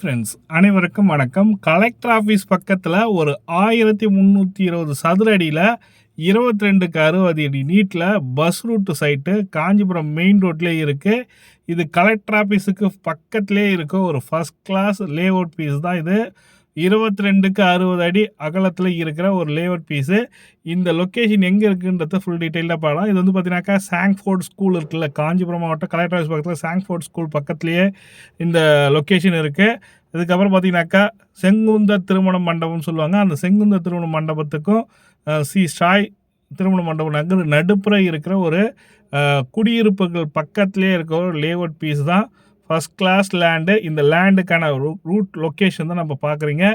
Friends அனைவருக்கும் வணக்கம். Collector office பக்கத்தில் ஒரு ஆயிரத்தி முந்நூற்றி இருபது சதுர அடியில் இருபத்தி ரெண்டுக்கு அறுபது அடி நீட்டில் bus route side Kanchipuram main ரோட்லேயே இருக்குது இது கலெக்டர் ஆஃபீஸுக்கு பக்கத்துலேயே இருக்க ஒரு first class layout piece தான் இது. இருபத்தி ரெண்டுக்கு அறுபது அடி அகலத்தில் இருக்கிற ஒரு லேஅவுட் பீஸு இந்த லொக்கேஷன் எங்கே இருக்குன்றத ஃபுல் டீட்டெயிலாக பாடலாம் இது வந்து பார்த்தீங்கன்னாக்கா சாங்ஃபோர்ட் ஸ்கூல் இருக்குல்ல. காஞ்சிபுரம் மாவட்டம் கலெக்டர் ஆஃபீஸ் பக்கத்தில் சாங்ஃபோர்ட் ஸ்கூல் பக்கத்துலேயே இந்த லொக்கேஷன் இருக்குது அதுக்கப்புறம் பார்த்தீங்கன்னாக்கா செங்குந்த திருமண மண்டபம்னு சொல்லுவாங்க. அந்த செங்குந்த திருமண மண்டபத்துக்கும் சி. சாய் திருமண மண்டபம் நகர் நடுப்புற இருக்கிற ஒரு குடியிருப்புகள் பக்கத்துலேயே இருக்கிற ஒரு லேஅவுட் பீஸ் தான் ஃபஸ்ட் கிளாஸ் லேண்டு இந்த லேண்டுக்கான ரூட் லொக்கேஷன் தான் நம்ம பார்க்குறீங்க.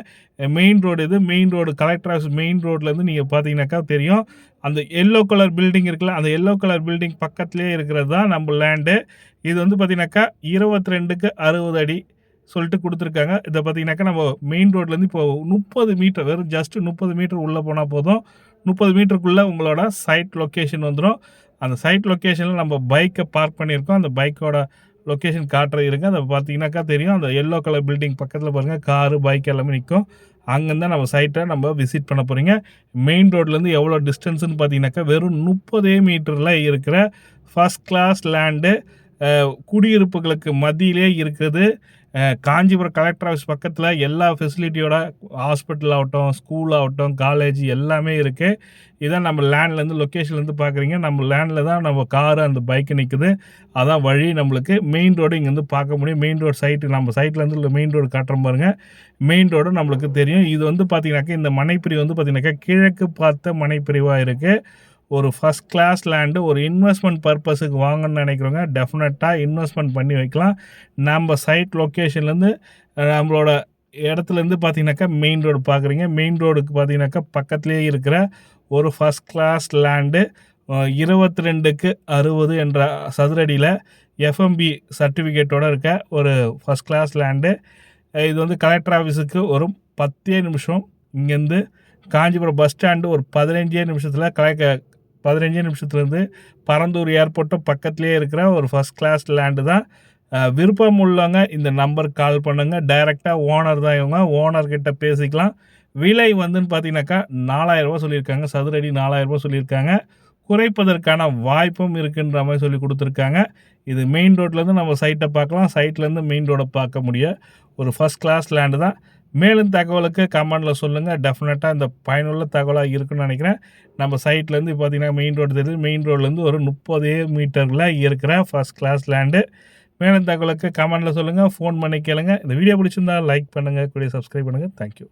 மெயின் ரோடு இது main road collector office main ரோட்லேருந்து நீங்கள் பார்த்தீங்கன்னாக்கா தெரியும். அந்த எல்லோ கலர் பில்டிங் இருக்குல்ல அந்த எல்லோ கலர் பில்டிங் பக்கத்துலேயே இருக்கிறது தான் நம்ம லேண்டு இது வந்து பார்த்தீங்கன்னாக்கா இருபத்தி ரெண்டுக்கு அறுபது அடி சொல்லிட்டு கொடுத்துருக்காங்க. இதை பார்த்தீங்கன்னாக்கா நம்ம மெயின் ரோட்லேருந்து இப்போ முப்பது மீட்டர் வெறும் ஜஸ்ட்டு முப்பது மீட்டர் உள்ளே போனால் போதும். முப்பது மீட்டருக்குள்ளே உங்களோட சைட் லொக்கேஷன் வந்துடும் அந்த சைட் லொக்கேஷனில் நம்ம பைக்கை பார்க் பண்ணியிருக்கோம். அந்த பைக்கோட லொக்கேஷன் காட்டுற இருங்க. அதை பார்த்தீங்கன்னாக்கா தெரியும். அந்த எல்லோ கலர் பில்டிங் பக்கத்தில் பாருங்கள் காரு பைக் எல்லாமே நிற்கும் அங்கேருந்து நம்ம சைட்டை நம்ம விசிட் பண்ண போகிறீங்க மெயின் ரோட்லேருந்து எவ்வளோ டிஸ்டன்ஸ்னு பார்த்தீங்கன்னாக்கா வெறும் முப்பதே மீட்டரில் இருக்கிற ஃபஸ்ட் கிளாஸ் லேண்டு குடியிருப்புகளுக்கு மத்தியிலே இருக்குது காஞ்சிபுரம் கலெக்டர் ஆஃபீஸ் பக்கத்தில் எல்லா ஃபெசிலிட்டியோட ஹாஸ்பிட்டல் ஆகட்டும் ஸ்கூல் ஆகட்டும் காலேஜ் எல்லாமே இருக்குது இதான் நம்ம லேண்ட்லேருந்து லொக்கேஷன்லேருந்து பார்க்குறீங்க நம்ம லேண்டில் தான் நம்ம காரு அந்த பைக்கு நிற்குது அதான் வழி நம்மளுக்கு. மெயின் ரோடு இங்கேருந்து பார்க்க முடியும். மெயின் ரோடு சைட்டு நம்ம சைட்லேருந்து மெயின் ரோடு காட்டுறோம் பாருங்கள் மெயின் ரோடு நம்மளுக்கு தெரியும். இது வந்து பார்த்தீங்கன்னாக்கா இந்த மனைப்பிரிவு வந்து பார்த்திங்கனாக்கா கிழக்கு பார்த்த மனைப்பிரிவாக இருக்குது ஒரு ஃபஸ்ட் கிளாஸ் லேண்டு ஒரு இன்வெஸ்ட்மெண்ட் பர்பஸுக்கு வாங்கணும்னு நினைக்கிறவங்க டெஃபினட்டாக இன்வெஸ்ட்மெண்ட் பண்ணி வைக்கலாம். நம்ம சைட் லொக்கேஷன்லேருந்து நம்மளோட இடத்துலேருந்து பார்த்தீங்கன்னாக்கா மெயின் ரோடு பார்க்குறீங்க மெயின் ரோடுக்கு பார்த்தீங்கன்னாக்கா பக்கத்துலேயே இருக்கிற ஒரு ஃபஸ்ட் கிளாஸ் லேண்டு இருபத்தி ரெண்டுக்கு அறுபது என்ற சதுரடியில் எஃப்எம்பி சர்டிஃபிகேட்டோட இருக்க ஒரு ஃபஸ்ட் கிளாஸ் லேண்டு இது வந்து கலெக்டர் ஆஃபீஸுக்கு ஒரு பத்தே நிமிஷம். இங்கேருந்து காஞ்சிபுரம் பஸ் ஸ்டாண்டு ஒரு பதினஞ்சே நிமிஷத்தில் கலெக்டர் பதினஞ்சு நிமிஷத்துலேருந்து பரந்தூர் ஏர்போர்ட்டும் பக்கத்துலேயே இருக்கிற ஒரு ஃபஸ்ட் கிளாஸ் லேண்டு தான். விருப்பம் உள்ளவங்க இந்த நம்பருக்கு கால் பண்ணுங்கள் டைரெக்டாக ஓனர் தான் இவங்க. ஓனர்கிட்ட பேசிக்கலாம். விலை வந்துன்னு பார்த்தீங்கன்னாக்கா நாலாயிரரூபா சொல்லியிருக்காங்க. சதுரடி நாலாயிரரூபா சொல்லியிருக்காங்க. குறைப்பதற்கான வாய்ப்பும் இருக்குன்ற மாதிரி சொல்லி கொடுத்துருக்காங்க. இது மெயின் ரோட்லேருந்து நம்ம சைட்டை பார்க்கலாம். சைட்லேருந்து மெயின் ரோடை பார்க்க முடியும் ஒரு ஃபஸ்ட் கிளாஸ் லேண்டு தான். மேலும் தகவலுக்கு கமெண்டில் சொல்லுங்கள் டெஃபினட்டாக இந்த பயனுள்ள தகவலாக இருக்குன்னு நினைக்கிறேன். நம்ம சைட்லேருந்து பார்த்தீங்கன்னா மெயின் ரோடு தெரியுது. மெயின் ரோட்லேருந்து ஒரு முப்பது மீட்டரில் இருக்கிற ஃபஸ்ட் கிளாஸ் லேண்டு மேலும் தகவலுக்கு கமெண்டில் சொல்லுங்கள் ஃபோன் பண்ணி கேளுங்க. இந்த வீடியோ பிடிச்சிருந்தா லைக் பண்ணுங்கள் கூடிய சப்ஸ்கிரைப் பண்ணுங்கள் தேங்க்யூ